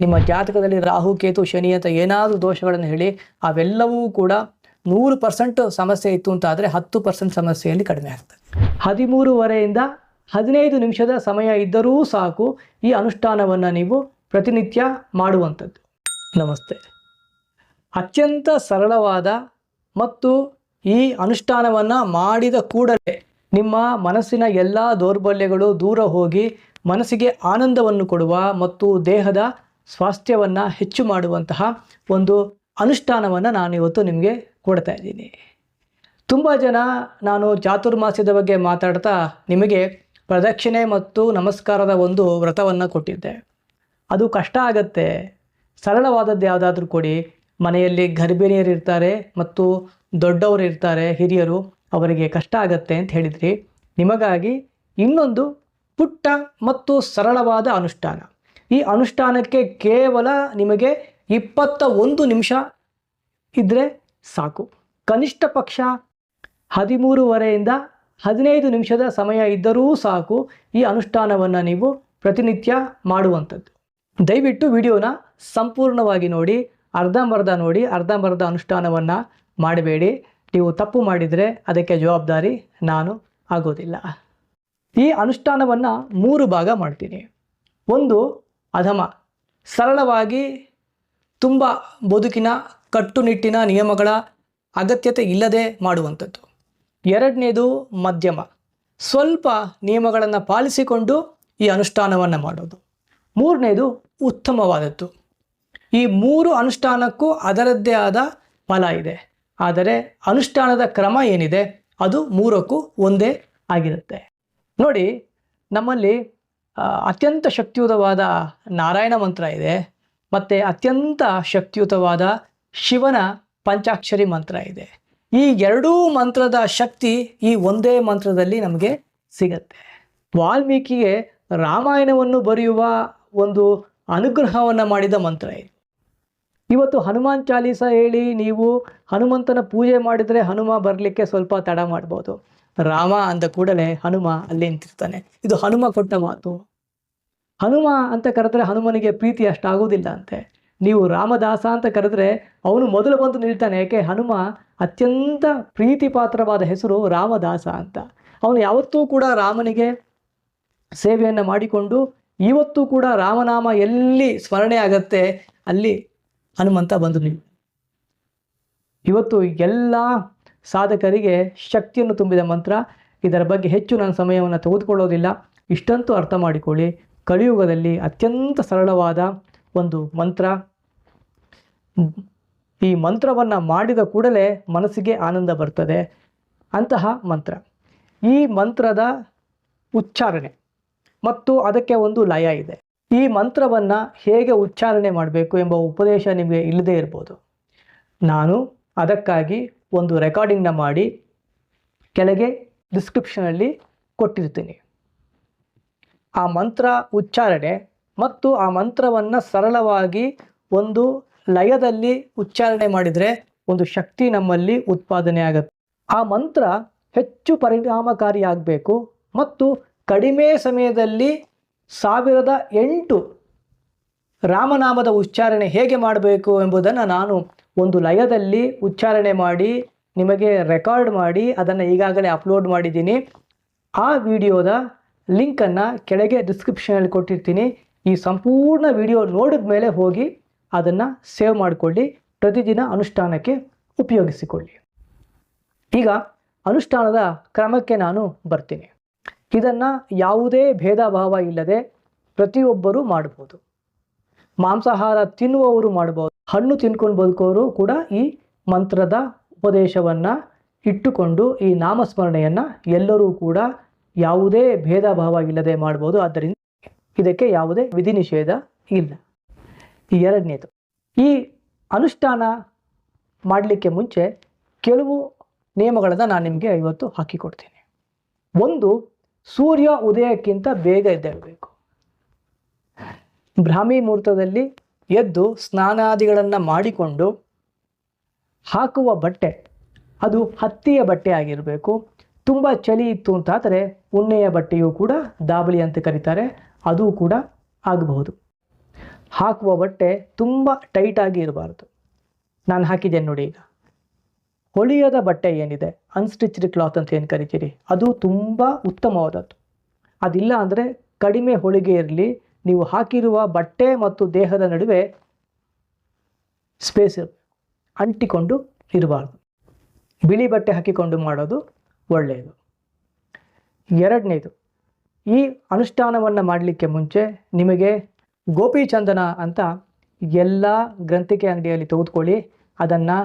ನಿಮ್ಮ ಜಾತಕದಲ್ಲಿ ರಾಹು, ಕೇತು, ಶನಿ ಅಂತ ಏನಾದರೂ ದೋಷಗಳನ್ನು ಹೇಳಿ, ಅವೆಲ್ಲವೂ ಕೂಡ ನೂರು ಪರ್ಸೆಂಟ್ ಸಮಸ್ಯೆ ಇತ್ತು ಅಂತ ಆದರೆ ಹತ್ತು ಪರ್ಸೆಂಟ್ ಸಮಸ್ಯೆಯಲ್ಲಿ ಕಡಿಮೆ ಆಗ್ತದೆ. ಹದಿಮೂರುವರೆಯಿಂದ ಹದಿನೈದು ನಿಮಿಷದ ಸಮಯ ಇದ್ದರೂ ಸಾಕು, ಈ ಅನುಷ್ಠಾನವನ್ನು ನೀವು ಪ್ರತಿನಿತ್ಯ ಮಾಡುವಂಥದ್ದು. ನಮಸ್ತೆ. ಅತ್ಯಂತ ಸರಳವಾದ ಮತ್ತು ಈ ಅನುಷ್ಠಾನವನ್ನು ಮಾಡಿದ ಕೂಡಲೇ ನಿಮ್ಮ ಮನಸ್ಸಿನ ಎಲ್ಲ ದೌರ್ಬಲ್ಯಗಳು ದೂರ ಹೋಗಿ ಮನಸ್ಸಿಗೆ ಆನಂದವನ್ನು ಕೊಡುವ ಮತ್ತು ದೇಹದ ಸ್ವಾಸ್ಥ್ಯವನ್ನು ಹೆಚ್ಚು ಮಾಡುವಂತಹ ಒಂದು ಅನುಷ್ಠಾನವನ್ನು ನಾನು ಇವತ್ತು ನಿಮಗೆ ಕೊಡ್ತಾ ಇದ್ದೀನಿ. ತುಂಬ ಜನ ನಾನು ಚಾತುರ್ಮಾಸ್ಯದ ಬಗ್ಗೆ ಮಾತಾಡ್ತಾ ನಿಮಗೆ ಪ್ರದಕ್ಷಿಣೆ ಮತ್ತು ನಮಸ್ಕಾರದ ಒಂದು ವ್ರತವನ್ನು ಕೊಟ್ಟಿದ್ದೆ. ಅದು ಕಷ್ಟ ಆಗತ್ತೆ. ಸರಳವಾದದ್ದು ಯಾವುದಾದ್ರೂ ಕೊಡಿ. ಮನೆಯಲ್ಲಿ ಗರ್ಭಿಣಿಯರು ಇರ್ತಾರೆ ಮತ್ತು ದೊಡ್ಡವರು ಇರ್ತಾರೆ, ಹಿರಿಯರು, ಅವರಿಗೆ ಕಷ್ಟ ಆಗತ್ತೆ ಅಂತ ಹೇಳಿದ್ರಿ. ನಿಮಗಾಗಿ ಇನ್ನೊಂದು ಪುಟ್ಟ ಮತ್ತು ಸರಳವಾದ ಅನುಷ್ಠಾನ. ಈ ಅನುಷ್ಠಾನಕ್ಕೆ ಕೇವಲ ನಿಮಗೆ ಇಪ್ಪತ್ತ ಒಂದು ನಿಮಿಷ ಇದ್ದರೆ ಸಾಕು. ಕನಿಷ್ಠ ಪಕ್ಷ ಹದಿಮೂರುವರೆಯಿಂದ ಹದಿನೈದು ನಿಮಿಷದ ಸಮಯ ಇದ್ದರೂ ಸಾಕು ಈ ಅನುಷ್ಠಾನವನ್ನು ನೀವು ಪ್ರತಿನಿತ್ಯ ಮಾಡುವಂಥದ್ದು. ದಯವಿಟ್ಟು ವಿಡಿಯೋನ ಸಂಪೂರ್ಣವಾಗಿ ನೋಡಿ, ಅರ್ಧಂಬರ್ಧ ನೋಡಿ, ಅರ್ಧಂಬರ್ಧ ಅನುಷ್ಠಾನವನ್ನು ಮಾಡಬೇಡಿ. ನೀವು ತಪ್ಪು ಮಾಡಿದರೆ ಅದಕ್ಕೆ ಜವಾಬ್ದಾರಿ ನಾನು ಆಗೋದಿಲ್ಲ. ಈ ಅನುಷ್ಠಾನವನ್ನು ಮೂರು ಭಾಗ ಮಾಡ್ತೀನಿ. ಒಂದು ಅಧಮ. ಸರಳವಾಗಿ ತುಂಬ ಬದುಕಿನ ಕಟ್ಟುನಿಟ್ಟಿನ ನಿಯಮಗಳ ಅಗತ್ಯತೆ ಇಲ್ಲದೆ ಮಾಡುವಂಥದ್ದು. ಎರಡನೇದು ಮಧ್ಯಮ. ಸ್ವಲ್ಪ ನಿಯಮಗಳನ್ನು ಪಾಲಿಸಿಕೊಂಡು ಈ ಅನುಷ್ಠಾನವನ್ನು ಮಾಡೋದು. ಮೂರನೇದು ಉತ್ತಮವಾದದ್ದು. ಈ ಮೂರು ಅನುಷ್ಠಾನಕ್ಕೂ ಅದರದ್ದೇ ಆದ ಫಲ ಇದೆ. ಆದರೆ ಅನುಷ್ಠಾನದ ಕ್ರಮ ಏನಿದೆ? ಅದು ಮೂರಕ್ಕೂ ಒಂದೇ ಆಗಿರುತ್ತೆ. ನೋಡಿ, ನಮ್ಮಲ್ಲಿ ಅತ್ಯಂತ ಶಕ್ತಿಯುತವಾದ ನಾರಾಯಣ ಮಂತ್ರ ಇದೆ. ಮತ್ತು ಅತ್ಯಂತ ಶಕ್ತಿಯುತವಾದ ಶಿವನ ಪಂಚಾಕ್ಷರಿ ಮಂತ್ರ ಇದೆ. ಈ ಎರಡೂ ಮಂತ್ರದ ಶಕ್ತಿ ಈ ಒಂದೇ ಮಂತ್ರದಲ್ಲಿ ನಮಗೆ ಸಿಗತ್ತೆ. ವಾಲ್ಮೀಕಿಗೆ ರಾಮಾಯಣವನ್ನು ಬರೆಯುವ ಒಂದು ಅನುಗ್ರಹವನ್ನು ಮಾಡಿದ ಮಂತ್ರ ಇದು. ಇವತ್ತು ಹನುಮಾನ್ ಚಾಲೀಸ ಹೇಳಿ ನೀವು ಹನುಮಂತನ ಪೂಜೆ ಮಾಡಿದರೆ ಹನುಮ ಬರಲಿಕ್ಕೆ ಸ್ವಲ್ಪ ತಡ ಮಾಡ್ಬೋದು. ರಾಮ ಅಂದ ಕೂಡಲೇ ಹನುಮ ಅಲ್ಲಿ ನಿಂತಿರ್ತಾನೆ. ಇದು ಹನುಮ ಕೊಟ್ಟ ಮಾತು. ಹನುಮ ಅಂತ ಕರೆದ್ರೆ ಹನುಮನಿಗೆ ಪ್ರೀತಿ ಅಷ್ಟಾಗೋದಿಲ್ಲ ಅಂತೆ. ನೀವು ರಾಮದಾಸ ಅಂತ ಕರೆದ್ರೆ ಅವನು ಮೊದಲು ಬಂದು ನಿಲ್ತಾನೆ. ಯಾಕೆ? ಹನುಮ ಅತ್ಯಂತ ಪ್ರೀತಿ ಪಾತ್ರವಾದ ಹೆಸರು ರಾಮದಾಸ ಅಂತ. ಅವನು ಯಾವತ್ತೂ ಕೂಡ ರಾಮನಿಗೆ ಸೇವೆಯನ್ನು ಮಾಡಿಕೊಂಡು ಇವತ್ತು ಕೂಡ ರಾಮನಾಮ ಎಲ್ಲಿ ಸ್ಮರಣೆ ಆಗತ್ತೆ ಅಲ್ಲಿ ಹನುಮಂತ ಬಂದು ನಿಲ್ ಇವತ್ತು ಎಲ್ಲ ಸಾಧಕರಿಗೆ ಶಕ್ತಿಯನ್ನು ತುಂಬಿದ ಮಂತ್ರ, ಇದರ ಬಗ್ಗೆ ಹೆಚ್ಚು ನಾನು ಸಮಯವನ್ನು ತೆಗೆದುಕೊಳ್ಳೋದಿಲ್ಲ. ಇಷ್ಟಂತೂ ಅರ್ಥ ಮಾಡಿಕೊಳ್ಳಿ. ಕಲಿಯುಗದಲ್ಲಿ ಅತ್ಯಂತ ಸರಳವಾದ ಒಂದು ಮಂತ್ರ. ಈ ಮಂತ್ರವನ್ನು ಮಾಡಿದ ಕೂಡಲೇ ಮನಸ್ಸಿಗೆ ಆನಂದ ಬರ್ತದೆ. ಅಂತಹ ಮಂತ್ರ. ಈ ಮಂತ್ರದ ಉಚ್ಚಾರಣೆ. ಮತ್ತು ಅದಕ್ಕೆ ಒಂದು ಲಯ ಇದೆ. ಈ ಮಂತ್ರವನ್ನು ಹೇಗೆ ಉಚ್ಚಾರಣೆ ಮಾಡಬೇಕು ಎಂಬ ಉಪದೇಶ ನಿಮಗೆ ಇಲ್ಲದೇ ಇರ್ಬೋದು. ನಾನು ಅದಕ್ಕಾಗಿ ಒಂದು ರೆಕಾರ್ಡಿಂಗ್ನ ಮಾಡಿ ಕೆಳಗೆ ಡಿಸ್ಕ್ರಿಪ್ಷನಲ್ಲಿ ಕೊಟ್ಟಿರ್ತೀನಿ. ಆ ಮಂತ್ರ ಉಚ್ಚಾರಣೆ ಮತ್ತು ಆ ಮಂತ್ರವನ್ನು ಸರಳವಾಗಿ ಒಂದು ಲಯದಲ್ಲಿ ಉಚ್ಚಾರಣೆ ಮಾಡಿದರೆ ಒಂದು ಶಕ್ತಿ ನಮ್ಮಲ್ಲಿ ಉತ್ಪಾದನೆ ಆಗುತ್ತೆ. ಆ ಮಂತ್ರ ಹೆಚ್ಚು ಪರಿಣಾಮಕಾರಿಯಾಗಬೇಕು ಮತ್ತು ಕಡಿಮೆ ಸಮಯದಲ್ಲಿ ಸಾವಿರದ ಎಂಟು ರಾಮನಾಮದ ಉಚ್ಚಾರಣೆ ಹೇಗೆ ಮಾಡಬೇಕು ಎಂಬುದನ್ನು ನಾನು ಒಂದು ಲಯದಲ್ಲಿ ಉಚ್ಚಾರಣೆ ಮಾಡಿ, ನಿಮಗೆ ರೆಕಾರ್ಡ್ ಮಾಡಿ, ಅದನ್ನು ಈಗಾಗಲೇ ಅಪ್ಲೋಡ್ ಮಾಡಿದ್ದೀನಿ. ಆ ವಿಡಿಯೋದ ಲಿಂಕನ್ನು ಕೆಳಗೆ ಡಿಸ್ಕ್ರಿಪ್ಷನಲ್ಲಿ ಕೊಟ್ಟಿರ್ತೀನಿ. ಈ ಸಂಪೂರ್ಣ ವಿಡಿಯೋ ನೋಡಿದ ಮೇಲೆ ಹೋಗಿ ಅದನ್ನು ಸೇವ್ ಮಾಡಿಕೊಳ್ಳಿ. ಪ್ರತಿದಿನ ಅನುಷ್ಠಾನಕ್ಕೆ ಉಪಯೋಗಿಸಿಕೊಳ್ಳಿ. ಈಗ ಅನುಷ್ಠಾನದ ಕ್ರಮಕ್ಕೆ ನಾನು ಬರ್ತೀನಿ. ಇದನ್ನು ಯಾವುದೇ ಭೇದ ಭಾವ ಇಲ್ಲದೆ ಪ್ರತಿಯೊಬ್ಬರೂ ಮಾಡ್ಬೋದು. ಮಾಂಸಾಹಾರ ತಿನ್ನುವವರು ಮಾಡ್ಬೋದು. ಹಣ್ಣು ತಿನ್ಕೊಂಡು ಬದುಕೋರು ಕೂಡ ಈ ಮಂತ್ರದ ಉಪದೇಶವನ್ನು ಇಟ್ಟುಕೊಂಡು ಈ ನಾಮಸ್ಮರಣೆಯನ್ನು ಎಲ್ಲರೂ ಕೂಡ ಯಾವುದೇ ಭೇದ ಭಾವ ಇಲ್ಲದೆ ಮಾಡ್ಬೋದು. ಆದ್ದರಿಂದ ಇದಕ್ಕೆ ಯಾವುದೇ ವಿಧಿ ನಿಷೇಧ ಇಲ್ಲ. ಎರಡನೇದು, ಈ ಅನುಷ್ಠಾನ ಮಾಡಲಿಕ್ಕೆ ಮುಂಚೆ ಕೆಲವು ನಿಯಮಗಳನ್ನು ನಾನು ನಿಮಗೆ ಇವತ್ತು ಹಾಕಿಕೊಡ್ತೇನೆ. ಒಂದು, ಸೂರ್ಯ ಉದಯಕ್ಕಿಂತ ಬೇಗ ಎದ್ದೇಳಬೇಕು. ಬ್ರಾಹ್ಮಿ ಮುಹೂರ್ತದಲ್ಲಿ ಎದ್ದು ಸ್ನಾನಾದಿಗಳನ್ನು ಮಾಡಿಕೊಂಡು ಹಾಕುವ ಬಟ್ಟೆ. ಅದು ಹತ್ತಿಯ ಬಟ್ಟೆ ಆಗಿರಬೇಕು. ತುಂಬ ಚಳಿ ಇತ್ತು ಅಂತಾದರೆ ಉಣ್ಣೆಯ ಬಟ್ಟೆಯೂ ಕೂಡ ದಾಬಳಿ ಅಂತ ಕರೀತಾರೆ. ಅದು ಕೂಡ ಆಗಬಹುದು. ಹಾಕುವ ಬಟ್ಟೆ ತುಂಬ ಟೈಟಾಗಿ ಇರಬಾರ್ದು. ನಾನು ಹಾಕಿದ್ದೇನೆ ನೋಡಿ ಈಗ. ಹೊಲಿಯದ ಬಟ್ಟೆ ಏನಿದೆ? ಅನ್ಸ್ಟಿಚ್ಡ್ ಕ್ಲಾತ್ ಅಂತ ಏನು ಕರಿತೀರಿ? ಅದು ತುಂಬ ಉತ್ತಮವಾದದ್ದು. ಅದಿಲ್ಲ ಅಂದರೆ ಕಡಿಮೆ ಹೊಳಿಗೆ ಇರಲಿ ನೀವು ಹಾಕಿರುವ ಬಟ್ಟೆ ಮತ್ತು ದೇಹದ ನಡುವೆ ಸ್ಪೇಸ್ ಅಂಟಿಕೊಂಡು ಇರಬಾರ್ದು. ಬಿಳಿ ಬಟ್ಟೆ ಹಾಕಿಕೊಂಡು ಮಾಡೋದು ಒಳ್ಳೆಯದು. ಎರಡನೇದು, ಈ ಅನುಷ್ಠಾನವನ್ನು ಮಾಡಲಿಕ್ಕೆ ಮುಂಚೆ ನಿಮಗೆ ಗೋಪಿಚಂದನ ಅಂತ ಎಲ್ಲ ಗ್ರಂಥಿಕೆ ಅಂಗಡಿಯಲ್ಲಿ ತೆಗೆದುಕೊಳ್ಳಿ. ಅದನ್ನು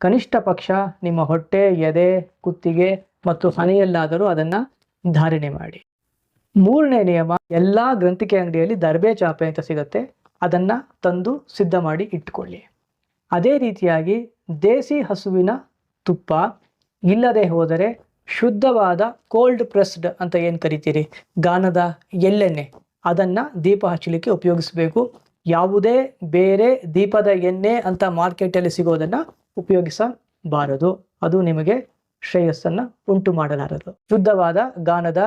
ಕನಿಷ್ಠ ಪಕ್ಷ ನಿಮ್ಮ ಹೊಟ್ಟೆ, ಎದೆ, ಕುತ್ತಿಗೆ ಮತ್ತು ಹಣೆಯಲ್ಲಾದರೂ ಅದನ್ನು ಧಾರಣೆ ಮಾಡಿ. ಮೂರನೇ ನಿಯಮ, ಎಲ್ಲ ಗ್ರಂಥಿಕೆ ಅಂಗಡಿಯಲ್ಲಿ ದರ್ಬೆ ಚಾಪೆ ಅಂತ ಸಿಗುತ್ತೆ. ಅದನ್ನು ತಂದು ಸಿದ್ಧ ಮಾಡಿ ಇಟ್ಟುಕೊಳ್ಳಿ ಅದೇ ರೀತಿಯಾಗಿ ದೇಸಿ ಹಸುವಿನ ತುಪ್ಪ, ಇಲ್ಲದೆ ಹೋದರೆ ಶುದ್ಧವಾದ ಕೋಲ್ಡ್ ಪ್ರೆಸ್ಡ್ ಅಂತ ಏನು ಕರಿತೀರಿ? ಗಾನದ ಎಳ್ಳೆಣ್ಣೆ. ಅದನ್ನು ದೀಪ ಹಚ್ಚಲಿಕ್ಕೆ ಉಪಯೋಗಿಸಬೇಕು. ಯಾವುದೇ ಬೇರೆ ದೀಪದ ಎಣ್ಣೆ ಅಂತ ಮಾರ್ಕೆಟಲ್ಲಿ ಸಿಗೋದನ್ನು ಉಪಯೋಗಿಸಬಾರದು. ಅದು ನಿಮಗೆ ಶ್ರೇಯಸ್ಸನ್ನು ಉಂಟು ಮಾಡಲಾರದು. ಶುದ್ಧವಾದ ಗಾನದ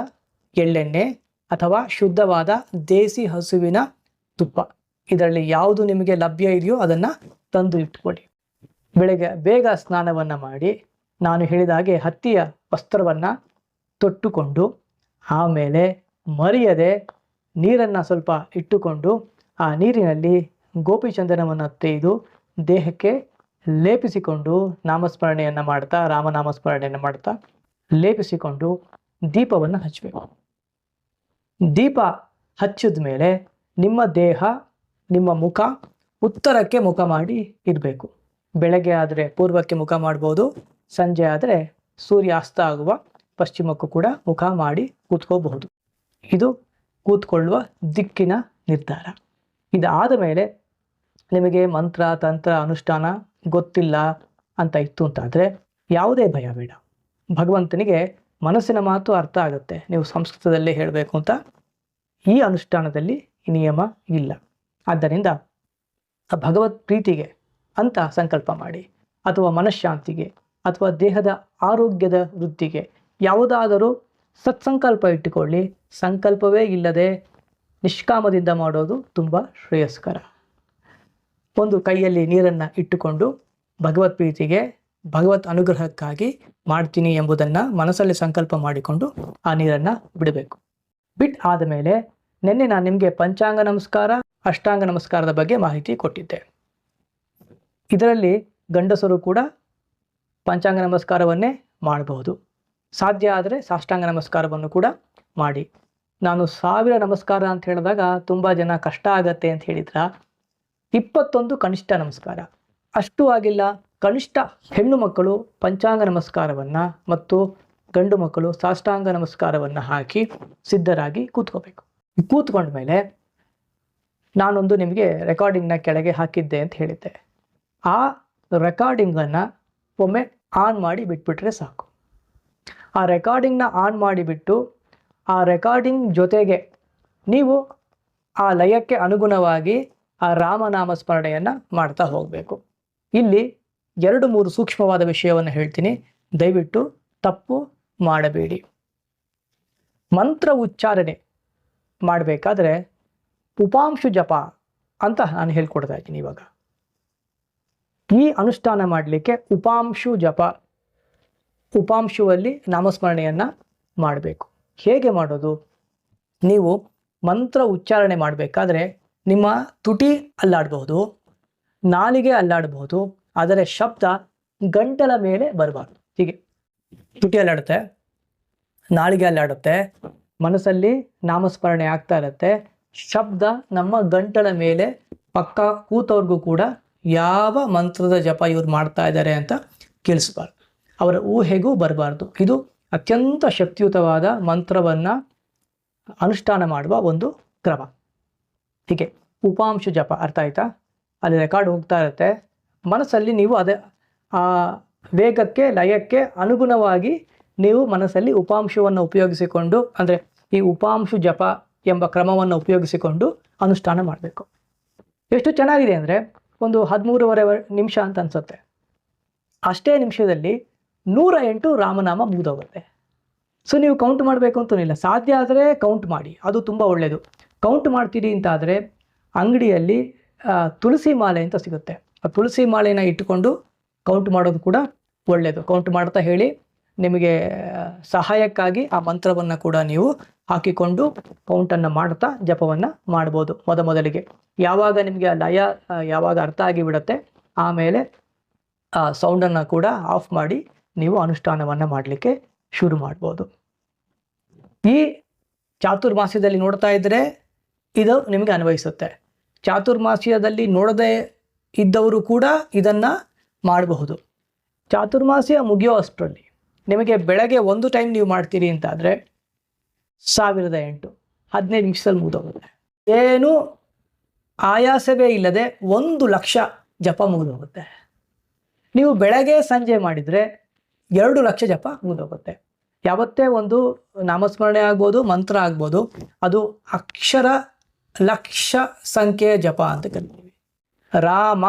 ಎಳ್ಳೆಣ್ಣೆ ಅಥವಾ ಶುದ್ಧವಾದ ದೇಸಿ ಹಸುವಿನ ತುಪ್ಪ. ಇದರಲ್ಲಿ ಯಾವುದು ನಿಮಗೆ ಲಭ್ಯ ಇದೆಯೋ ಅದನ್ನು ತಂದು ಇಟ್ಕೊಳ್ಳಿ ಬೆಳಗ್ಗೆ ಬೇಗ ಸ್ನಾನವನ್ನು ಮಾಡಿ, ನಾನು ಹೇಳಿದ ಹಾಗೆ ಹತ್ತಿಯ ವಸ್ತ್ರವನ್ನು ತೊಟ್ಟುಕೊಂಡು, ಆಮೇಲೆ ಮರೆಯದೆ ನೀರನ್ನು ಸ್ವಲ್ಪ ಇಟ್ಟುಕೊಂಡು, ಆ ನೀರಿನಲ್ಲಿ ಗೋಪಿಚಂದನವನ್ನು ತೆಗೆದು ದೇಹಕ್ಕೆ ಲೇಪಿಸಿಕೊಂಡು ನಾಮಸ್ಮರಣೆಯನ್ನು ಮಾಡ್ತಾ, ರಾಮನಾಮಸ್ಮರಣೆಯನ್ನು ಮಾಡ್ತಾ ಲೇಪಿಸಿಕೊಂಡು ದೀಪವನ್ನು ಹಚ್ಚಬೇಕು ದೀಪ ಹಚ್ಚಿದ ಮೇಲೆ ನಿಮ್ಮ ದೇಹ, ನಿಮ್ಮ ಮುಖ ಉತ್ತರಕ್ಕೆ ಮುಖ ಮಾಡಿ ಇರಬೇಕು. ಬೆಳಗ್ಗೆ ಆದರೆ ಪೂರ್ವಕ್ಕೆ ಮುಖ ಮಾಡ್ಬೋದು, ಸಂಜೆ ಆದರೆ ಸೂರ್ಯಾಸ್ತ ಆಗುವ, ಪಶ್ಚಿಮಕ್ಕೂ ಕೂಡ ಮುಖ ಮಾಡಿ ಕೂತ್ಕೋಬಹುದು. ಇದು ಕೂತ್ಕೊಳ್ಳುವ ದಿಕ್ಕಿನ ನಿರ್ಧಾರ. ಇದಾದ ಮೇಲೆ ನಿಮಗೆ ಮಂತ್ರ, ತಂತ್ರ, ಅನುಷ್ಠಾನ ಗೊತ್ತಿಲ್ಲ ಅಂತ ಇತ್ತು ಅಂತಾದರೆ ಯಾವುದೇ ಭಯ ಬೇಡ. ಭಗವಂತನಿಗೆ ಮನಸ್ಸಿನ ಮಾತು ಅರ್ಥ ಆಗುತ್ತೆ. ನೀವು ಸಂಸ್ಕೃತದಲ್ಲೇ ಹೇಳಬೇಕು ಅಂತ ಈ ಅನುಷ್ಠಾನದಲ್ಲಿ ನಿಯಮ ಇಲ್ಲ. ಆದ್ದರಿಂದ ಆ ಭಗವತ್ ಪ್ರೀತಿಗೆ ಅಂತ ಸಂಕಲ್ಪ ಮಾಡಿ, ಅಥವಾ ಮನಃಶಾಂತಿಗೆ, ಅಥವಾ ದೇಹದ ಆರೋಗ್ಯದ ವೃದ್ಧಿಗೆ ಯಾವುದಾದರೂ ಸತ್ಸಂಕಲ್ಪ ಇಟ್ಟುಕೊಳ್ಳಿ. ಸಂಕಲ್ಪವೇ ಇಲ್ಲದೆ ನಿಷ್ಕಾಮದಿಂದ ಮಾಡೋದು ತುಂಬ ಶ್ರೇಯಸ್ಕರ. ಒಂದು ಕೈಯಲ್ಲಿ ನೀರನ್ನು ಇಟ್ಟುಕೊಂಡು ಭಗವತ್ ಪ್ರೀತಿಗೆ ಭಗವತ್ ಅನುಗ್ರಹಕ್ಕಾಗಿ ಮಾಡ್ತೀನಿ ಎಂಬುದನ್ನು ಮನಸ್ಸಲ್ಲಿ ಸಂಕಲ್ಪ ಮಾಡಿಕೊಂಡು ಆ ನೀರನ್ನು ಬಿಡಬೇಕು. ಬಿಟ್ ಆದ ಮೇಲೆ ನಿನ್ನೆ ನಾನು ನಿಮಗೆ ಪಂಚಾಂಗ ನಮಸ್ಕಾರ, ಅಷ್ಟಾಂಗ ನಮಸ್ಕಾರದ ಬಗ್ಗೆ ಮಾಹಿತಿ ಕೊಟ್ಟಿದ್ದೆ. ಇದರಲ್ಲಿ ಗಂಡಸರು ಕೂಡ ಪಂಚಾಂಗ ನಮಸ್ಕಾರವನ್ನೇ ಮಾಡಬಹುದು ಸಾಧ್ಯ ಆದರೆ ಸಾಷ್ಟಾಂಗ ನಮಸ್ಕಾರವನ್ನು ಕೂಡ ಮಾಡಿ. ನಾನು ಸಾವಿರ ನಮಸ್ಕಾರ ಅಂತ ಹೇಳಿದಾಗ ತುಂಬ ಜನ ಕಷ್ಟ ಆಗತ್ತೆ ಅಂತ ಹೇಳಿದ್ರ? ಇಪ್ಪತ್ತೊಂದು ಕನಿಷ್ಠ ನಮಸ್ಕಾರ. ಅಷ್ಟು ಆಗಿಲ್ಲ. ಕನಿಷ್ಠ ಹೆಣ್ಣು ಮಕ್ಕಳು ಪಂಚಾಂಗ ನಮಸ್ಕಾರವನ್ನು ಮತ್ತು ಗಂಡು ಮಕ್ಕಳು ಸಾಷ್ಟಾಂಗ ನಮಸ್ಕಾರವನ್ನು ಹಾಕಿ ಸಿದ್ಧರಾಗಿ ಕೂತ್ಕೋಬೇಕು. ಕೂತ್ಕೊಂಡ ಮೇಲೆ ನಾನೊಂದು ನಿಮಗೆ ರೆಕಾರ್ಡಿಂಗ್ನ ಕೆಳಗೆ ಹಾಕಿದ್ದೆ ಅಂತ ಹೇಳಿದ್ದೆ. ಆ ರೆಕಾರ್ಡಿಂಗನ್ನು ಒಮ್ಮೆ ಆನ್ ಮಾಡಿ ಬಿಟ್ಬಿಟ್ರೆ ಸಾಕು. ಆ ರೆಕಾರ್ಡಿಂಗ್ನ ಆನ್ ಮಾಡಿಬಿಟ್ಟು ಆ ರೆಕಾರ್ಡಿಂಗ್ ಜೊತೆಗೆ ನೀವು ಆ ಲಯಕ್ಕೆ ಅನುಗುಣವಾಗಿ ಆ ರಾಮನಾಮ ಸ್ಮರಣೆಯನ್ನು ಮಾಡ್ತಾ ಹೋಗಬೇಕು. ಇಲ್ಲಿ ಎರಡು ಮೂರು ಸೂಕ್ಷ್ಮವಾದ ವಿಷಯವನ್ನು ಹೇಳ್ತೀನಿ. ದಯವಿಟ್ಟು ತಪ್ಪು ಮಾಡಬೇಡಿ. ಮಂತ್ರ ಉಚ್ಚಾರಣೆ ಮಾಡಬೇಕಾದ್ರೆ ಉಪಾಂಶು ಜಪ ಅಂತ ನಾನು ಹೇಳ್ಕೊಡ್ತಾ ಇದ್ದೀನಿ ಇವಾಗ. ಈ ಅನುಷ್ಠಾನ ಮಾಡಲಿಕ್ಕೆ ಉಪಾಂಶು ಜಪ, ಉಪಾಂಶುವಲ್ಲಿ ನಾಮಸ್ಮರಣೆಯನ್ನು ಮಾಡಬೇಕು. ಹೇಗೆ ಮಾಡೋದು? ನೀವು ಮಂತ್ರ ಉಚ್ಚಾರಣೆ ಮಾಡಬೇಕಾದ್ರೆ ನಿಮ್ಮ ತುಟಿ ಅಲ್ಲಾಡಬಹುದು. ನಾಲಿಗೆ ಅಲ್ಲಾಡಬಹುದು, ಆದರೆ ಶಬ್ದ ಗಂಟಲ ಮೇಲೆ ಬರಬಾರ್ದು. ಹೀಗೆ ತುಟಿ ಅಲ್ಲಾಡುತ್ತೆ, ನಾಲಿಗೆ ಅಲ್ಲಾಡುತ್ತೆ, ಮನಸ್ಸಲ್ಲಿ ನಾಮಸ್ಮರಣೆ ಆಗ್ತಾ ಇರುತ್ತೆ, ಶಬ್ದ ನಮ್ಮ ಗಂಟಲ ಮೇಲೆ ಪಕ್ಕ ಕೂತವ್ರಿಗೂ ಕೂಡ ಯಾವ ಮಂತ್ರದ ಜಪ ಇವ್ರು ಮಾಡ್ತಾ ಇದ್ದಾರೆ ಅಂತ ಕೇಳಿಸ್ಬಾರ್ದು. ಅವರ ಊಹೆಗೂ ಬರಬಾರ್ದು. ಇದು ಅತ್ಯಂತ ಶಕ್ತಿಯುತವಾದ ಮಂತ್ರವನ್ನು ಅನುಷ್ಠಾನ ಮಾಡುವ ಒಂದು ಕ್ರಮ. ಹೀಗೆ ಉಪಾಂಶ ಜಪ ಅರ್ಥ ಆಯ್ತಾ? ಅಲ್ಲಿ ರೆಕಾರ್ಡ್ ಹೋಗ್ತಾ ಇರುತ್ತೆ. ಮನಸ್ಸಲ್ಲಿ ನೀವು ಅದೇ, ಆ ವೇಗಕ್ಕೆ, ಲಯಕ್ಕೆ ಅನುಗುಣವಾಗಿ ನೀವು ಮನಸ್ಸಲ್ಲಿ ಉಪಾಂಶವನ್ನು ಉಪಯೋಗಿಸಿಕೊಂಡು, ಅಂದರೆ ಈ ಉಪಾಂಶು ಜಪ ಎಂಬ ಕ್ರಮವನ್ನು ಉಪಯೋಗಿಸಿಕೊಂಡು ಅನುಷ್ಠಾನ ಮಾಡಬೇಕು. ಎಷ್ಟು ಚೆನ್ನಾಗಿದೆ ಅಂದರೆ ಒಂದು ಹದಿಮೂರುವರೆ ನಿಮಿಷ ಅಂತ ಅನಿಸುತ್ತೆ. ಅಷ್ಟೇ ನಿಮಿಷದಲ್ಲಿ ನೂರ ಎಂಟು ರಾಮನಾಮ ಮುಗಿದೋಗುತ್ತೆ. ಸೊ ನೀವು ಕೌಂಟ್ ಮಾಡಬೇಕು ಅಂತನಿಲ್ಲ ಸಾಧ್ಯ ಆದರೆ ಕೌಂಟ್ ಮಾಡಿ. ಅದು ತುಂಬ ಒಳ್ಳೆಯದು ಕೌಂಟ್ ಮಾಡ್ತೀರಿ ಅಂತಾದರೆ ಅಂಗಡಿಯಲ್ಲಿ ತುಳಸಿ ಮಾಲೆ ಅಂತ ಸಿಗುತ್ತೆ. ಆ ತುಳಸಿ ಮಾಲೆನ ಇಟ್ಟುಕೊಂಡು ಕೌಂಟ್ ಮಾಡೋದು ಕೂಡ ಒಳ್ಳೆಯದು ಕೌಂಟ್ ಮಾಡ್ತಾ ಹೇಳಿ ನಿಮಗೆ ಸಹಾಯಕ್ಕಾಗಿ ಆ ಮಂತ್ರವನ್ನು ಕೂಡ ನೀವು ಹಾಕಿಕೊಂಡು ಕೌಂಟನ್ನು ಮಾಡ್ತಾ ಜಪವನ್ನು ಮಾಡ್ಬೋದು ಮೊದಮೊದಲಿಗೆ ಯಾವಾಗ ನಿಮಗೆ ಆ ಲಯ ಯಾವಾಗ ಅರ್ಥ ಆಗಿಬಿಡತ್ತೆ ಆಮೇಲೆ, ಆ ಸೌಂಡನ್ನು ಕೂಡ ಆಫ್ ಮಾಡಿ ನೀವು ಅನುಷ್ಠಾನವನ್ನು ಮಾಡಲಿಕ್ಕೆ ಶುರು ಮಾಡ್ಬೋದು. ಈ ಚಾತುರ್ಮಾಸ್ಯದಲ್ಲಿ ನೋಡ್ತಾ ಇದ್ದರೆ ಇದು ನಿಮಗೆ ಅನ್ವಯಿಸುತ್ತೆ. ಚಾತುರ್ಮಾಸ್ಯದಲ್ಲಿ ನೋಡದೇ ಇದ್ದವರು ಕೂಡ ಇದನ್ನು ಮಾಡಬಹುದು. ಚಾತುರ್ಮಾಸ್ಯ ಮುಗಿಯೋ ಅಷ್ಟರಲ್ಲಿ ನಿಮಗೆ ಬೆಳಗ್ಗೆ ಒಂದು ಟೈಮ್ ನೀವು ಮಾಡ್ತೀರಿ ಅಂತಾದರೆ ಸಾವಿರದ ಎಂಟು, ಹದಿನೈದು ನಿಮಿಷದಲ್ಲಿ ಮುಗಿದೋಗುತ್ತೆ. ಏನು ಆಯಾಸವೇ ಇಲ್ಲದೆ ಒಂದು ಲಕ್ಷ ಜಪ ಮುಗಿದೋಗುತ್ತೆ. ನೀವು ಬೆಳಗ್ಗೆ ಸಂಜೆ ಮಾಡಿದರೆ ಎರಡು ಲಕ್ಷ ಜಪ ಮುಗಿದೋಗುತ್ತೆ. ಯಾವತ್ತೇ ಒಂದು ನಾಮಸ್ಮರಣೆ ಆಗ್ಬೋದು, ಮಂತ್ರ ಆಗ್ಬೋದು, ಅದು ಅಕ್ಷರ ಲಕ್ಷ ಸಂಖ್ಯೆಯ ಜಪ ಅಂತ ಕರಿತೀವಿ. ರಾಮ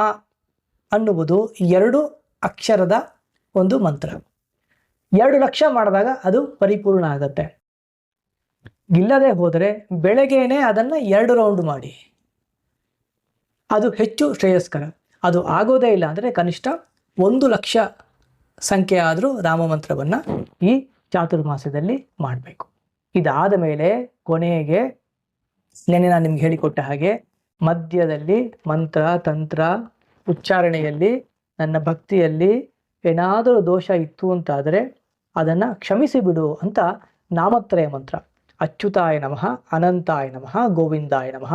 ಅನ್ನುವುದು ಎರಡು ಅಕ್ಷರದ ಒಂದು ಮಂತ್ರ. ಎರಡು ಲಕ್ಷ ಮಾಡಿದಾಗ ಅದು ಪರಿಪೂರ್ಣ ಆಗುತ್ತೆ. ಇಲ್ಲದೆ ಹೋದರೆ ಬೆಳಗ್ಗೆನೆ ಅದನ್ನು ಎರಡು ರೌಂಡ್ ಮಾಡಿ. ಅದು ಹೆಚ್ಚು ಶ್ರೇಯಸ್ಕರ. ಅದು ಆಗೋದೇ ಇಲ್ಲ ಅಂದರೆ ಕನಿಷ್ಠ ಒಂದು ಲಕ್ಷ ಸಂಖ್ಯೆ ಆದರೂ ರಾಮಮಂತ್ರವನ್ನು ಈ ಚಾತುರ್ಮಾಸದಲ್ಲಿ ಮಾಡಬೇಕು. ಇದಾದ ಮೇಲೆ ಕೊನೆಗೆ ನೆನೆ ನಾನು ನಿಮ್ಗೆ ಹೇಳಿಕೊಟ್ಟ ಹಾಗೆ ಮಧ್ಯದಲ್ಲಿ ಮಂತ್ರ, ತಂತ್ರ, ಉಚ್ಚಾರಣೆಯಲ್ಲಿ, ನನ್ನ ಭಕ್ತಿಯಲ್ಲಿ ಏನಾದರೂ ದೋಷ ಇತ್ತು ಅಂತಾದರೆ ಅದನ್ನು ಕ್ಷಮಿಸಿ ಬಿಡು ಅಂತ ನಾಮತ್ರಯ ಮಂತ್ರ. ಅಚ್ಯುತಾಯ ನಮಃ, ಅನಂತಾಯ ನಮಃ, ಗೋವಿಂದಾಯ ನಮಃ,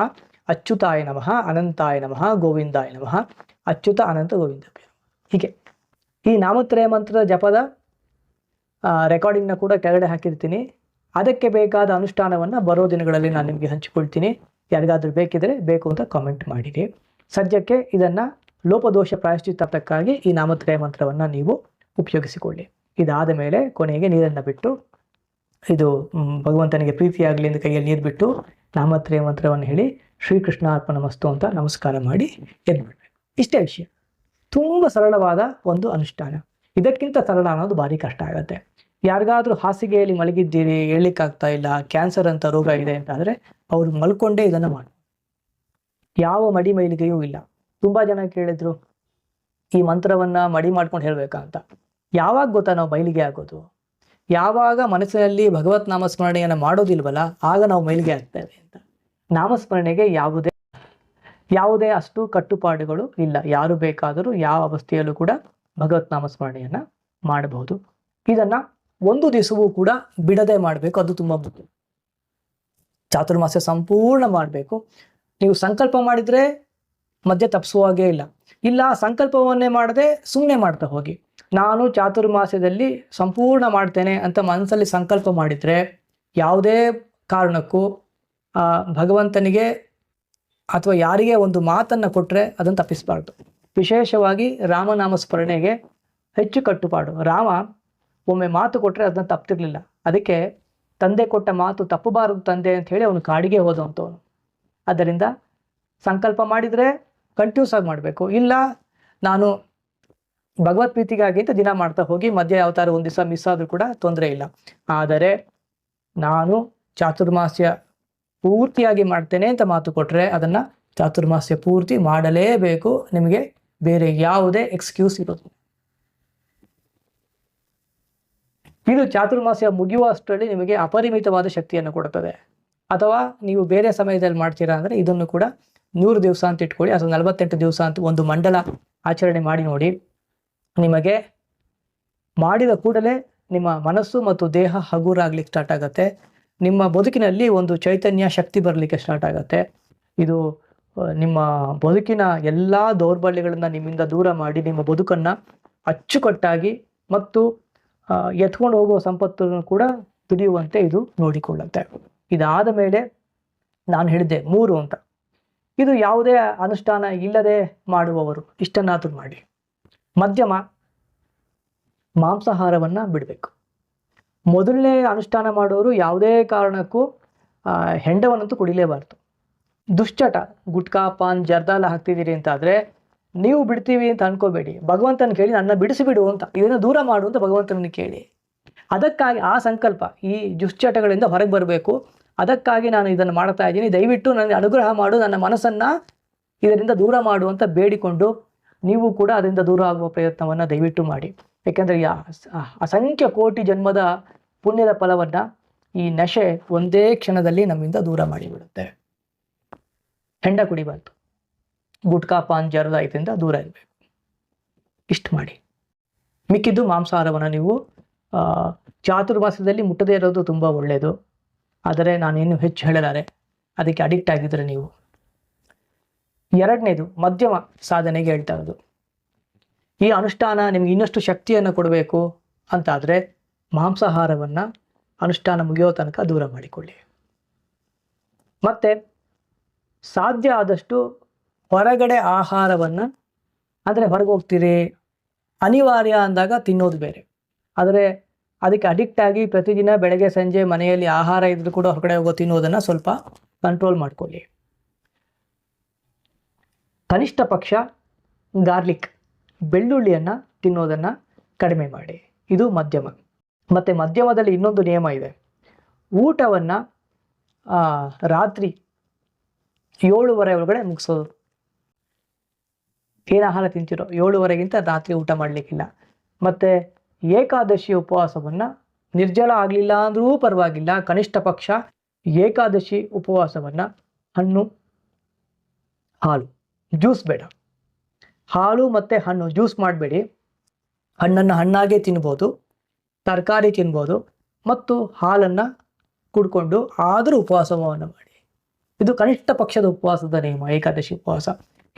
ಅಚ್ಯುತಾಯ ನಮಃ, ಅನಂತಾಯ ನಮಃ, ಗೋವಿಂದಾಯ ನಮಃ, ಅಚ್ಯುತ, ಅನಂತ, ಗೋವಿಂದ ಹೀಗೆ. ಈ ನಾಮತ್ರಯ ಮಂತ್ರದ ಜಪದ ರೆಕಾರ್ಡಿಂಗ್ನ ಕೂಡ ಕೆಳಗಡೆ ಹಾಕಿರ್ತೀನಿ. ಅದಕ್ಕೆ ಬೇಕಾದ ಅನುಷ್ಠಾನವನ್ನು ಬರೋ ದಿನಗಳಲ್ಲಿ ನಾನು ನಿಮಗೆ ಹಂಚಿಕೊಳ್ತೀನಿ. ಯಾರಿಗಾದರೂ ಬೇಕಿದ್ರೆ ಬೇಕು ಅಂತ ಕಾಮೆಂಟ್ ಮಾಡಿರಿ. ಸದ್ಯಕ್ಕೆ ಇದನ್ನು ಲೋಪದೋಷ ಪ್ರಾಯಶ್ಚಿತ್ತಾರ್ಥಕ್ಕಾಗಿ ಈ ನಾಮತ್ರಯ ಮಂತ್ರವನ್ನು ನೀವು ಉಪಯೋಗಿಸಿಕೊಳ್ಳಿ. ಇದಾದ ಮೇಲೆ ಕೊನೆಗೆ ನೀರನ್ನು ಬಿಟ್ಟು, ಇದು ಭಗವಂತನಿಗೆ ಪ್ರೀತಿಯಾಗಲಿ ಎಂದು ಕೈಯಲ್ಲಿ ನೀರು ಬಿಟ್ಟು ನಾಮತ್ರಯ ಮಂತ್ರವನ್ನು ಹೇಳಿ ಶ್ರೀಕೃಷ್ಣ ಅರ್ಪಣ ಮಸ್ತು ಅಂತ ನಮಸ್ಕಾರ ಮಾಡಿ ಎದ್ಬಿಡ್ಬೇಕು ಇಷ್ಟೇ ವಿಷಯ. ತುಂಬ ಸರಳವಾದ ಒಂದು ಅನುಷ್ಠಾನ. ಇದಕ್ಕಿಂತ ಸರಳ ಅನ್ನೋದು ಭಾರಿ ಕಷ್ಟ ಆಗುತ್ತೆ. ಯಾರಿಗಾದ್ರೂ ಹಾಸಿಗೆಯಲ್ಲಿ ಮಲಗಿದ್ದೀರಿ, ಹೇಳಲಿಕ್ಕಾಗ್ತಾ ಇಲ್ಲ ಕ್ಯಾನ್ಸರ್ ಅಂತ ರೋಗ ಇದೆ ಅಂತ ಆದ್ರೆ ಅವ್ರು ಮಲ್ಕೊಂಡೇ ಇದನ್ನು ಮಾಡಿ. ಯಾವ ಮಡಿ ಮೈಲಿಗೆಯೂ ಇಲ್ಲ. ತುಂಬಾ ಜನ ಕೇಳಿದ್ರು, ಈ ಮಂತ್ರವನ್ನ ಮಡಿ ಮಾಡ್ಕೊಂಡು ಹೇಳಬೇಕಾ ಅಂತ ಯಾವಾಗ ಗೊತ್ತಾ ನಾವು ಮೈಲಿಗೆ ಆಗೋದು? ಯಾವಾಗ ಮನಸ್ಸಿನಲ್ಲಿ ಭಗವತ್ ನಾಮಸ್ಮರಣೆಯನ್ನು ಮಾಡೋದಿಲ್ವಲ್ಲ, ಆಗ ನಾವು ಮೈಲಿಗೆ ಆಗ್ತೇವೆ ಅಂತ. ನಾಮಸ್ಮರಣೆಗೆ ಯಾವುದೇ ಯಾವುದೇ ಅಷ್ಟು ಕಟ್ಟುಪಾಡುಗಳು ಇಲ್ಲ. ಯಾರು ಬೇಕಾದರೂ ಯಾವ ಅವಸ್ಥೆಯಲ್ಲೂ ಕೂಡ ಭಗವತ್ ನಾಮಸ್ಮರಣೆಯನ್ನು ಮಾಡಬಹುದು. ಇದನ್ನು ಒಂದು ದಿವಸವೂ ಕೂಡ ಬಿಡದೆ ಮಾಡಬೇಕು. ಅದು ತುಂಬ ಮುಖ್ಯ. ಚಾತುರ್ಮಾಸ್ಯ ಸಂಪೂರ್ಣ ಮಾಡಬೇಕು. ನೀವು ಸಂಕಲ್ಪ ಮಾಡಿದರೆ ಮಧ್ಯೆ ತಪ್ಪಿಸುವ ಹಾಗೆ ಇಲ್ಲ. ಇಲ್ಲ, ಸಂಕಲ್ಪವನ್ನೇ ಮಾಡದೆ ಸುಮ್ಮನೆ ಮಾಡ್ತಾ ಹೋಗಿ. ನಾನು ಚಾತುರ್ಮಾಸ್ಯದಲ್ಲಿ ಸಂಪೂರ್ಣ ಮಾಡ್ತೇನೆ ಅಂತ ಮನಸ್ಸಲ್ಲಿ ಸಂಕಲ್ಪ ಮಾಡಿದರೆ ಯಾವುದೇ ಕಾರಣಕ್ಕೂ ಭಗವಂತನಿಗೆ ಅಥವಾ ಯಾರಿಗೆ ಒಂದು ಮಾತನ್ನು ಕೊಟ್ಟರೆ ಅದನ್ನು ತಪ್ಪಿಸಬಾರ್ದು. ವಿಶೇಷವಾಗಿ ರಾಮನಾಮ ಸ್ಮರಣೆಗೆ ಹೆಚ್ಚು ಕಟ್ಟುಪಾಡು. ರಾಮ ಒಮ್ಮೆ ಮಾತು ಕೊಟ್ಟರೆ ಅದನ್ನ ತಪ್ತಿರ್ಲಿಲ್ಲ. ಅದಕ್ಕೆ ತಂದೆ ಕೊಟ್ಟ ಮಾತು ತಪ್ಪಬಾರದು ತಂದೆ ಅಂತ ಹೇಳಿ ಅವನು ಕಾಡಿಗೆ ಹೋದಂಥವನು ಅದರಿಂದ ಸಂಕಲ್ಪ ಮಾಡಿದರೆ ಕಂಟಿನ್ಯೂಸ್ ಆಗಿ ಮಾಡಬೇಕು. ಇಲ್ಲ, ನಾನು ಭಗವತ್ ಪ್ರೀತಿಗಾಗಿ ಅಂತ ದಿನ ಮಾಡ್ತಾ ಹೋಗಿ ಮಧ್ಯ ಯಾವತ್ತಾರು ಒಂದು ದಿವಸ ಮಿಸ್ ಆದರೂ ಕೂಡ ತೊಂದರೆ ಇಲ್ಲ. ಆದರೆ ನಾನು ಚಾತುರ್ಮಾಸ್ಯ ಪೂರ್ತಿಯಾಗಿ ಮಾಡ್ತೇನೆ ಅಂತ ಮಾತು ಕೊಟ್ಟರೆ ಅದನ್ನು ಚಾತುರ್ಮಾಸ್ಯ ಪೂರ್ತಿ ಮಾಡಲೇಬೇಕು. ನಿಮಗೆ ಬೇರೆ ಯಾವುದೇ ಎಕ್ಸ್ಕ್ಯೂಸ್ ಇರೋದು ಇದು ಚಾತುರ್ಮಾಸ್ಯ ಮುಗಿಯುವಷ್ಟರಲ್ಲಿ ನಿಮಗೆ ಅಪರಿಮಿತವಾದ ಶಕ್ತಿಯನ್ನು ಕೊಡುತ್ತದೆ. ಅಥವಾ ನೀವು ಬೇರೆ ಸಮಯದಲ್ಲಿ ಮಾಡ್ತೀರಾ ಅಂದರೆ ಇದನ್ನು ಕೂಡ ನೂರು ದಿವಸ ಅಂತ ಇಟ್ಕೊಳ್ಳಿ, ಅಥವಾ ನಲವತ್ತೆಂಟು ದಿವಸ ಅಂತ ಒಂದು ಮಂಡಲ ಆಚರಣೆ ಮಾಡಿ ನೋಡಿ. ನಿಮಗೆ ಮಾಡಿದ ಕೂಡಲೇ ನಿಮ್ಮ ಮನಸ್ಸು ಮತ್ತು ದೇಹ ಹಗುರಾಗ್ಲಿಕ್ಕೆ ಸ್ಟಾರ್ಟ್ ಆಗುತ್ತೆ. ನಿಮ್ಮ ಬದುಕಿನಲ್ಲಿ ಒಂದು ಚೈತನ್ಯ ಶಕ್ತಿ ಬರಲಿಕ್ಕೆ ಸ್ಟಾರ್ಟ್ ಆಗುತ್ತೆ. ಇದು ನಿಮ್ಮ ಬದುಕಿನ ಎಲ್ಲ ದೌರ್ಬಲ್ಯಗಳನ್ನು ನಿಮ್ಮಿಂದ ದೂರ ಮಾಡಿ ನಿಮ್ಮ ಬದುಕನ್ನು ಅಚ್ಚುಕಟ್ಟಾಗಿ ಮತ್ತು ಎತ್ಕೊಂಡು ಹೋಗುವ ಸಂಪತ್ತನ್ನು ಕೂಡ ದುಡಿಯುವಂತೆ ಇದು ನೋಡಿಕೊಳ್ಳುತ್ತೆ. ಇದಾದ ಮೇಲೆ ನಾನು ಹೇಳಿದ್ದೆ ಮೂರು ಅಂತ. ಇದು ಯಾವುದೇ ಅನುಷ್ಠಾನ ಇಲ್ಲದೆ ಮಾಡುವವರು ಇಷ್ಟನ್ನಾದರೂ ಮಾಡಿ. ಮಧ್ಯಮ ಮಾಂಸಾಹಾರವನ್ನು ಬಿಡಬೇಕು. ಮೊದಲನೇ ಅನುಷ್ಠಾನ ಮಾಡೋರು ಯಾವುದೇ ಕಾರಣಕ್ಕೂ ಹೆಂಡವನ್ನಂತೂ ಕುಡಿಲೇಬಾರ್ದು. ದುಶ್ಚಟ, ಗುಟ್ಕಾ, ಪಾನ್, ಜರ್ದಾಲ ಹಾಕ್ತಿದ್ದೀರಿ ಅಂತಾದರೆ ನೀವು ಬಿಡ್ತೀವಿ ಅಂತ ಅನ್ಕೋಬೇಡಿ. ಭಗವಂತನ ಕೇಳಿ ನನ್ನ ಬಿಡಿಸಿಬಿಡು ಅಂತ. ಇದನ್ನು ದೂರ ಮಾಡು ಅಂತ ಭಗವಂತನನ್ನು ಕೇಳಿ. ಅದಕ್ಕಾಗಿ ಆ ಸಂಕಲ್ಪ, ಈ ದುಶ್ಚಟಗಳಿಂದ ಹೊರಗೆ ಬರಬೇಕು. ಅದಕ್ಕಾಗಿ ನಾನು ಇದನ್ನು ಮಾಡ್ತಾ ಇದ್ದೀನಿ. ದಯವಿಟ್ಟು ನನಗೆ ಅನುಗ್ರಹ ಮಾಡು. ನನ್ನ ಮನಸ್ಸನ್ನು ಇದರಿಂದ ದೂರ ಮಾಡು ಅಂತ ಬೇಡಿಕೊಂಡು ನೀವು ಕೂಡ ಅದರಿಂದ ದೂರ ಆಗುವ ಪ್ರಯತ್ನವನ್ನು ದಯವಿಟ್ಟು ಮಾಡಿ. ಯಾಕೆಂದರೆ ಅಸಂಖ್ಯ ಕೋಟಿ ಜನ್ಮದ ಪುಣ್ಯದ ಫಲವನ್ನು ಈ ನಶೆ ಒಂದೇ ಕ್ಷಣದಲ್ಲಿ ನಮ್ಮಿಂದ ದೂರ ಮಾಡಿಬಿಡುತ್ತೆ. ಹೆಂಡ ಕುಡಿಬಾರ್ದು ಗುಟ್ಕಾ ಪಾನ್ ಜರದ ದೂರ ಇರಬೇಕು. ಇಷ್ಟು ಮಾಡಿ. ಮಿಕ್ಕಿದ್ದು ಮಾಂಸಾಹಾರವನ್ನು ನೀವು ಚಾತುರ್ಮಾಸದಲ್ಲಿ ಮುಟ್ಟದೇ ಇರೋದು ತುಂಬ ಒಳ್ಳೆಯದು ಆದರೆ ನಾನೇನು ಹೆಚ್ಚು ಹೇಳಲಾರೆ. ಅದಕ್ಕೆ ಅಡಿಕ್ಟ್ ಆಗಿದ್ರೆ ನೀವು. ಎರಡನೇದು, ಮಧ್ಯಮ ಸಾಧನೆಗೆ ಹೇಳ್ತಾ ಇರೋದು. ಈ ಅನುಷ್ಠಾನ ನಿಮ್ಗೆ ಇನ್ನಷ್ಟು ಶಕ್ತಿಯನ್ನು ಕೊಡಬೇಕು ಅಂತಾದರೆ ಮಾಂಸಾಹಾರವನ್ನು ಅನುಷ್ಠಾನ ಮುಗಿಯೋ ತನಕ ದೂರ ಮಾಡಿಕೊಳ್ಳಿ. ಮತ್ತು, ಸಾಧ್ಯ ಆದಷ್ಟು ಹೊರಗಡೆ ಆಹಾರವನ್ನು ಅಂದರೆ ಹೊರಗೆ ಹೋಗ್ತೀರಿ? ಅನಿವಾರ್ಯ ಅಂದಾಗ ತಿನ್ನೋದು ಬೇರೆ. ಆದರೆ ಅದಕ್ಕೆ ಅಡಿಕ್ಟ್ ಆಗಿ ಪ್ರತಿದಿನ ಬೆಳಗ್ಗೆ, ಸಂಜೆ ಮನೆಯಲ್ಲಿ ಆಹಾರ ಇದ್ದರೂ ಕೂಡ ಹೊರಗಡೆ ಹೋಗೋ ತಿನ್ನೋದನ್ನು ಸ್ವಲ್ಪ ಕಂಟ್ರೋಲ್ ಮಾಡ್ಕೊಳ್ಳಿ. ಕನಿಷ್ಠ ಪಕ್ಷ ಗಾರ್ಲಿಕ್ ಬೆಳ್ಳುಳ್ಳಿಯನ್ನು ತಿನ್ನೋದನ್ನು ಕಡಿಮೆ ಮಾಡಿ. ಇದು ಮಧ್ಯಮ. ಮತ್ತು ಮಧ್ಯಮದಲ್ಲಿ ಇನ್ನೊಂದು ನಿಯಮ ಇದೆ. ಊಟವನ್ನು ರಾತ್ರಿ ಏಳುವರೆ ಒಳಗಡೆ ಮುಗಿಸೋದು. ಏನು ಆಹಾರ ತಿಂತಿರೋ ಏಳುವರೆಗಿಂತ ರಾತ್ರಿ ಊಟ ಮಾಡಲಿಕ್ಕಿಲ್ಲ. ಮತ್ತು ಏಕಾದಶಿ ಉಪವಾಸವನ್ನು ನಿರ್ಜಲ ಆಗಲಿಲ್ಲ ಅಂದರೂ ಪರವಾಗಿಲ್ಲ, ಕನಿಷ್ಠ ಪಕ್ಷ ಏಕಾದಶಿ ಉಪವಾಸವನ್ನು ಹಣ್ಣು, ಹಾಲು, ಜ್ಯೂಸ್ ಬೇಡ. ಹಾಲು ಮತ್ತು ಹಣ್ಣು, ಜ್ಯೂಸ್ ಮಾಡಬೇಡಿ. ಹಣ್ಣನ್ನು ಹಣ್ಣಾಗೇ ತಿನ್ಬೋದು, ತರಕಾರಿ ತಿನ್ಬೋದು ಮತ್ತು ಹಾಲನ್ನು ಕುಡ್ಕೊಂಡು ಆದರೂ ಉಪವಾಸವನ್ನು ಮಾಡಿ. ಇದು ಕನಿಷ್ಠ ಪಕ್ಷದ ಉಪವಾಸದ ನಿಯಮ, ಏಕಾದಶಿ ಉಪವಾಸ.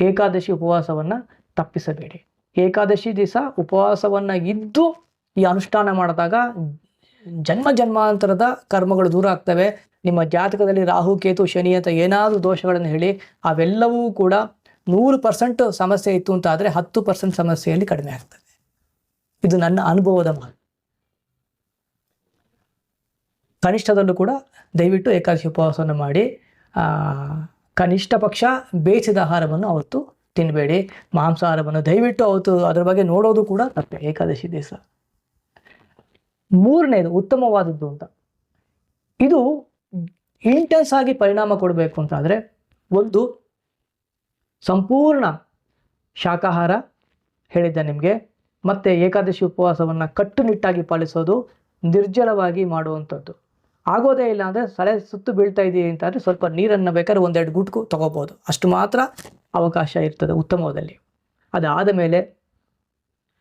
ಏಕಾದಶಿ ಉಪವಾಸವನ್ನು ತಪ್ಪಿಸಬೇಡಿ. ಏಕಾದಶಿ ದಿವಸ ಉಪವಾಸವನ್ನು ಇದ್ದು ಈ ಅನುಷ್ಠಾನ ಮಾಡಿದಾಗ ಜನ್ಮ ಜನ್ಮಾಂತರದ ಕರ್ಮಗಳು ದೂರ ಆಗ್ತವೆ. ನಿಮ್ಮ ಜಾತಕದಲ್ಲಿ ರಾಹು, ಕೇತು, ಶನಿ ಅಂತ ಏನಾದರೂ ದೋಷಗಳನ್ನು ಹೇಳಿ ಅವೆಲ್ಲವೂ ಕೂಡ ನೂರು ಪರ್ಸೆಂಟ್ ಸಮಸ್ಯೆ ಇತ್ತು ಅಂತ ಆದರೆ ಹತ್ತು ಪರ್ಸೆಂಟ್ ಸಮಸ್ಯೆಯಲ್ಲಿ ಕಡಿಮೆ ಆಗ್ತದೆ. ಇದು ನನ್ನ ಅನುಭವದ ಮಾತು. ಕನಿಷ್ಠದಲ್ಲೂ ಕೂಡ ದಯವಿಟ್ಟು ಏಕಾದಶಿ ಉಪವಾಸವನ್ನು ಮಾಡಿ ಕನಿಷ್ಠ ಪಕ್ಷ ಬೇಯಿಸಿದ ಆಹಾರವನ್ನು ಅವತ್ತು ತಿನ್ನಬೇಡಿ ಮಾಂಸಾಹಾರವನ್ನು ದಯವಿಟ್ಟು ಅವತ್ತು ಅದರ ಬಗ್ಗೆ ನೋಡೋದು ಕೂಡ ತಪ್ಪೆ. ಏಕಾದಶಿ ದಿವಸ. ಮೂರನೇದು, ಉತ್ತಮವಾದದ್ದು ಅಂತ. ಇದು ಇಂಟೆನ್ಸ್ ಆಗಿ ಪರಿಣಾಮ ಕೊಡಬೇಕು ಅಂತಾದರೆ ಒಂದು ಸಂಪೂರ್ಣ ಶಾಕಾಹಾರ ಹೇಳಿದ್ದೆ ನಿಮಗೆ. ಮತ್ತು ಏಕಾದಶಿ ಉಪವಾಸವನ್ನು ಕಟ್ಟುನಿಟ್ಟಾಗಿ ಪಾಲಿಸೋದು ನಿರ್ಜಲವಾಗಿ ಮಾಡುವಂಥದ್ದು. ಆಗೋದೇ ಇಲ್ಲ ಅಂದರೆ ಸಲೆ ಸುತ್ತು ಬೀಳ್ತಾ ಇದೀವಿ ಅಂತಂದರೆ ಸ್ವಲ್ಪ ನೀರನ್ನು ಬೇಕಾದ್ರೆ ಒಂದೆರಡು ಗುಟ್ಕು ತಗೋಬೋದು. ಅಷ್ಟು ಮಾತ್ರ ಅವಕಾಶ ಇರ್ತದೆ ಉತ್ತಮದಲ್ಲಿ. ಅದಾದ ಮೇಲೆ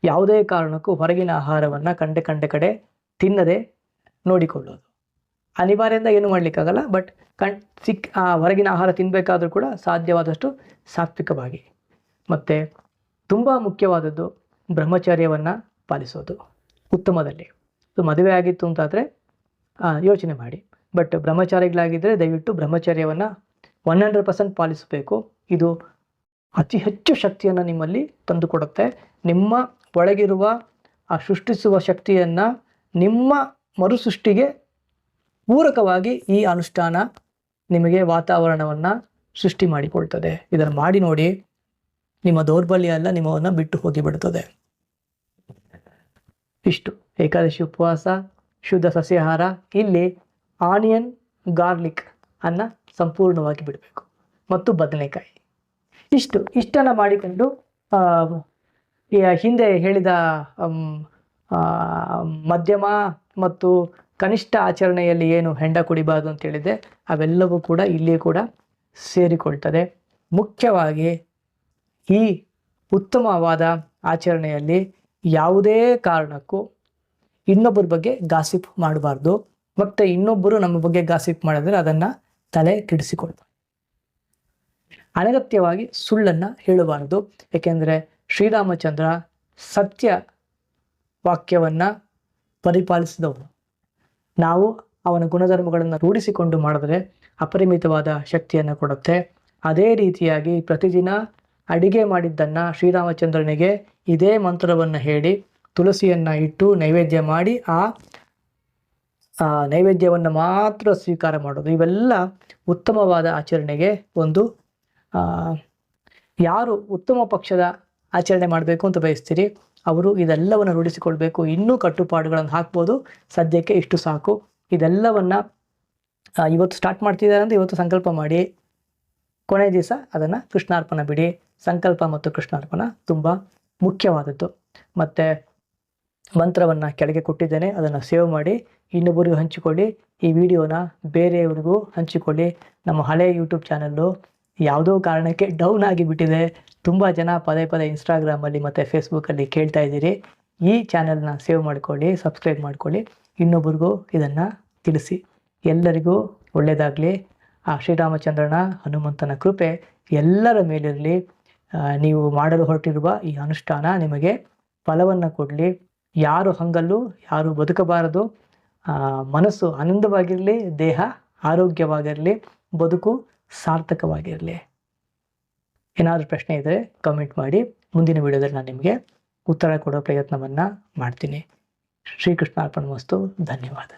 ಯಾವುದೇ ಕಾರಣಕ್ಕೂ ಹೊರಗಿನ ಆಹಾರವನ್ನು ಕಂಡೆ ಕಂಡೆ ಕಡೆ ತಿನ್ನದೆ ನೋಡಿಕೊಳ್ಳೋದು. ಅನಿವಾರ್ಯದಿಂದ ಏನು ಮಾಡಲಿಕ್ಕಾಗಲ್ಲ ಬಟ್ ಕಣ್ ಆ ಹೊರಗಿನ ಆಹಾರ ತಿನ್ನಬೇಕಾದ್ರೂ ಕೂಡ ಸಾಧ್ಯವಾದಷ್ಟು ಸಾತ್ವಿಕವಾಗಿ. ಮತ್ತು ತುಂಬ ಮುಖ್ಯವಾದದ್ದು ಬ್ರಹ್ಮಚರ್ಯವನ್ನು ಪಾಲಿಸೋದು. ಉತ್ತಮದಲ್ಲಿ. ಮದುವೆ ಆಗಿತ್ತು ಅಂತಾದರೆ ಯೋಚನೆ ಮಾಡಿ. ಬಟ್ ಬ್ರಹ್ಮಚಾರಿಗಳಾಗಿದ್ದರೆ ದಯವಿಟ್ಟು ಬ್ರಹ್ಮಚರ್ಯವನ್ನು ಒನ್ ಹಂಡ್ರೆಡ್ ಪರ್ಸೆಂಟ್ ಪಾಲಿಸಬೇಕು. ಇದು ಅತಿ ಹೆಚ್ಚು ಶಕ್ತಿಯನ್ನು ನಿಮ್ಮಲ್ಲಿ ತಂದುಕೊಡುತ್ತೆ. ನಿಮ್ಮ ಒಳಗಿರುವ, ಆ ಸೃಷ್ಟಿಸುವ ಶಕ್ತಿಯನ್ನು ನಿಮ್ಮ ಮರುಸೃಷ್ಟಿಗೆ ಪೂರಕವಾಗಿ ಈ ಅನುಷ್ಠಾನ ನಿಮಗೆ ವಾತಾವರಣವನ್ನು ಸೃಷ್ಟಿ ಮಾಡಿಕೊಳ್ತದೆ. ಇದನ್ನು ಮಾಡಿ ನೋಡಿ, ನಿಮ್ಮ ದೌರ್ಬಲ್ಯ ಎಲ್ಲ ನಿಮ್ಮವನ್ನು ಬಿಟ್ಟು ಹೋಗಿಬಿಡುತ್ತದೆ ಇಷ್ಟು. ಏಕಾದಶಿ ಉಪವಾಸ ಶುದ್ಧ ಸಸ್ಯಾಹಾರ, ಇಲ್ಲಿ ಆನಿಯನ್, ಗಾರ್ಲಿಕ್ ಅನ್ನು ಸಂಪೂರ್ಣವಾಗಿ ಬಿಡಬೇಕು. ಮತ್ತು ಬದನೆಕಾಯಿ. ಇಷ್ಟು. ಇಷ್ಟನ್ನು ಮಾಡಿಕೊಂಡು ಹಿಂದೆ ಹೇಳಿದ ಮಧ್ಯಮ ಮತ್ತು ಕನಿಷ್ಠ ಆಚರಣೆಯಲ್ಲಿ ಏನು ಹೆಂಡ ಕುಡಿಬಾರ್ದು ಅಂತ ಹೇಳಿದೆ ಅವೆಲ್ಲವೂ ಕೂಡ ಇಲ್ಲಿ ಕೂಡ ಸೇರಿಕೊಳ್ತದೆ. ಮುಖ್ಯವಾಗಿ ಈ ಉತ್ತಮವಾದ ಆಚರಣೆಯಲ್ಲಿ ಯಾವುದೇ ಕಾರಣಕ್ಕೂ ಇನ್ನೊಬ್ಬರ ಬಗ್ಗೆ ಗಾಸಿಪ್ ಮಾಡಬಾರ್ದು. ಮತ್ತೆ ಇನ್ನೊಬ್ಬರು ನಮ್ಮ ಬಗ್ಗೆ ಗಾಸಿಪ್ ಮಾಡಿದ್ರೆ ಅದನ್ನ ತಲೆ ಕೆಡಿಸಿಕೊಳ್ಬಾರ್ದು ಅನಗತ್ಯವಾಗಿ ಸುಳ್ಳನ್ನ ಹೇಳಬಾರದು. ಏಕೆಂದರೆ ಶ್ರೀರಾಮಚಂದ್ರ ಸತ್ಯ ವಾಕ್ಯವನ್ನ ಪರಿಪಾಲಿಸಿದವನು ನಾವು ಅವನ ಗುಣಧರ್ಮಗಳನ್ನು ರೂಢಿಸಿಕೊಂಡು ಮಾಡಿದ್ರೆ ಅಪರಿಮಿತವಾದ ಶಕ್ತಿಯನ್ನು ಕೊಡುತ್ತೆ. ಅದೇ ರೀತಿಯಾಗಿ ಪ್ರತಿದಿನ ಅಡಿಗೆ ಮಾಡಿದ್ದನ್ನು ಶ್ರೀರಾಮಚಂದ್ರನಿಗೆ ಇದೇ ಮಂತ್ರವನ್ನು ಹೇಳಿ ತುಳಸಿಯನ್ನು ಇಟ್ಟು ನೈವೇದ್ಯ ಮಾಡಿ ಆ ನೈವೇದ್ಯವನ್ನು ಮಾತ್ರ ಸ್ವೀಕಾರ ಮಾಡೋದು. ಇವೆಲ್ಲ ಉತ್ತಮವಾದ ಆಚರಣೆಗೆ ಒಂದು ಯಾರು ಉತ್ತಮ ಪಕ್ಷದ ಆಚರಣೆ ಮಾಡಬೇಕು ಅಂತ ಬಯಸ್ತೀರಿ, ಅವರು ಇದೆಲ್ಲವನ್ನು ರೂಢಿಸಿಕೊಳ್ಬೇಕು. ಇನ್ನೂ ಕಟ್ಟುಪಾಡುಗಳನ್ನು ಹಾಕ್ಬೋದು. ಸದ್ಯಕ್ಕೆ ಇಷ್ಟು ಸಾಕು. ಇದೆಲ್ಲವನ್ನು ಇವತ್ತು ಸ್ಟಾರ್ಟ್ ಮಾಡ್ತಿದ್ದಾರೆ ಅಂದರೆ ಇವತ್ತು ಸಂಕಲ್ಪ ಮಾಡಿ. ಕೊನೆ ದಿವಸ ಅದನ್ನು ಕೃಷ್ಣಾರ್ಪಣ ಬಿಡಿ. ಸಂಕಲ್ಪ ಮತ್ತು ಕೃಷ್ಣಾರ್ಪಣ ತುಂಬ ಮುಖ್ಯವಾದದ್ದು. ಮತ್ತು ಮಂತ್ರವನ್ನು ಕೆಳಗೆ ಕೊಟ್ಟಿದ್ದೇನೆ, ಅದನ್ನು ಸೇವ್ ಮಾಡಿ, ಇನ್ನೊಬ್ಬರಿಗೂ ಹಂಚಿಕೊಳ್ಳಿ. ಈ ವಿಡಿಯೋನ ಬೇರೆಯವರಿಗೂ ಹಂಚಿಕೊಳ್ಳಿ. ನಮ್ಮ ಹಳೆಯ ಯೂಟ್ಯೂಬ್ ಚಾನಲ್ಲು ಯಾವುದೋ ಕಾರಣಕ್ಕೆ ಡೌನ್ ಆಗಿಬಿಟ್ಟಿದೆ. ತುಂಬ ಜನ ಪದೇ ಪದೇ ಇನ್ಸ್ಟಾಗ್ರಾಮಲ್ಲಿ ಮತ್ತು ಫೇಸ್ಬುಕ್ಕಲ್ಲಿ ಕೇಳ್ತಾ ಇದ್ದೀರಿ. ಈ ಚಾನಲ್ನ ಸೇವ್ ಮಾಡ್ಕೊಳ್ಳಿ, ಸಬ್ಸ್ಕ್ರೈಬ್ ಮಾಡ್ಕೊಳ್ಳಿ. ಇನ್ನೊಬ್ರಿಗೂ ಇದನ್ನು ತಿಳಿಸಿ. ಎಲ್ಲರಿಗೂ ಒಳ್ಳೆಯದಾಗಲಿ ಆ ಶ್ರೀರಾಮಚಂದ್ರನ ಹನುಮಂತನ ಕೃಪೆ ಎಲ್ಲರ ಮೇಲಿರಲಿ. ನೀವು ಮಾಡಲು ಹೊರಟಿರುವ ಈ ಅನುಷ್ಠಾನ ನಿಮಗೆ ಫಲವನ್ನು ಕೊಡಲಿ. ಯಾರು ಹಂಗಲ್ಲು, ಯಾರು ಬದುಕಬಾರದು ಮನಸ್ಸು ಆನಂದವಾಗಿರಲಿ, ದೇಹ ಆರೋಗ್ಯವಾಗಿರಲಿ, ಬದುಕು ಸಾರ್ಥಕವಾಗಿರಲಿ. ಏನಾದರೂ ಪ್ರಶ್ನೆ ಇದ್ದರೆ ಕಮೆಂಟ್ ಮಾಡಿ. ಮುಂದಿನ ವಿಡಿಯೋದಲ್ಲಿ ನಾನು ನಿಮಗೆ ಉತ್ತರ ಕೊಡೋ ಪ್ರಯತ್ನವನ್ನು ಮಾಡ್ತೀನಿ. ಶ್ರೀಕೃಷ್ಣ ಅರ್ಪಣ ವಸ್ತು ಧನ್ಯವಾದ.